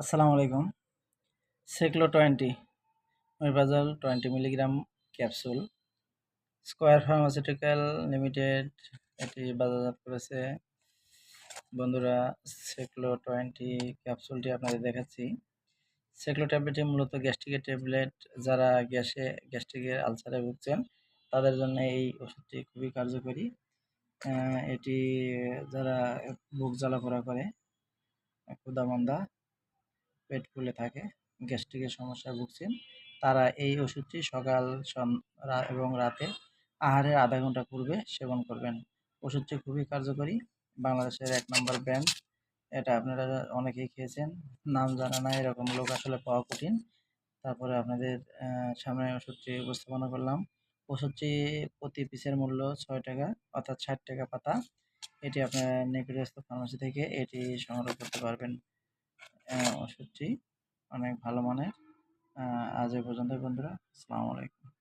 আসসালামু আলাইকুম। Seclo twenty মিরবাজাল twenty milligram capsule Square pharmaceutical limited এটি বাজারজাত করেছে। বন্ধুরা সেক্লো টোয়েন্টি ক্যাপসুলটি আপনাদের দেখাচ্ছি। সেক্লো ট্যাবলেটটি মূলত গ্যাস্ট্রিকের ট্যাবলেট যারা গ্যাসে গ্যাস্ট্রিকের আলসারে ভুগছেন, তাদের জন্য এই ওষুধটি খুবই কার্যকরী। এটি, যারা বুক জ্বালাপোড়া করে ক্ষুদামন্দা পেট ফুলে থাকে, গ্যাস্ট্রিকের সমস্যায় ভুগছেন, তারা এই ওষুধটি সকাল এবং রাতে আহারের আধা ঘণ্টা পূর্বে সেবন করবেন। ওষুধটি খুবই কার্যকরী। বাংলাদেশের এক নম্বর ব্র্যান্ড। এটা আপনারা অনেকেই খেয়েছেন। নাম জানা না এরকম লোক আসলে পাওয়া কঠিন। তারপরে আপনাদের সামনে ওষুধটি উপস্থাপনা করলাম। ওষুধটি প্রতি পিসের মূল্য ছয় টাকা, অর্থাৎ ষাট টাকা পাতা। এটি আপনার নিকটস্থ ফার্মাসি থেকে এটি সংগ্রহ করতে পারবেন। ওষুধটি অনেক ভালো মানের। আজ এ পর্যন্ত বন্ধুরা। আসসালামু আলাইকুম।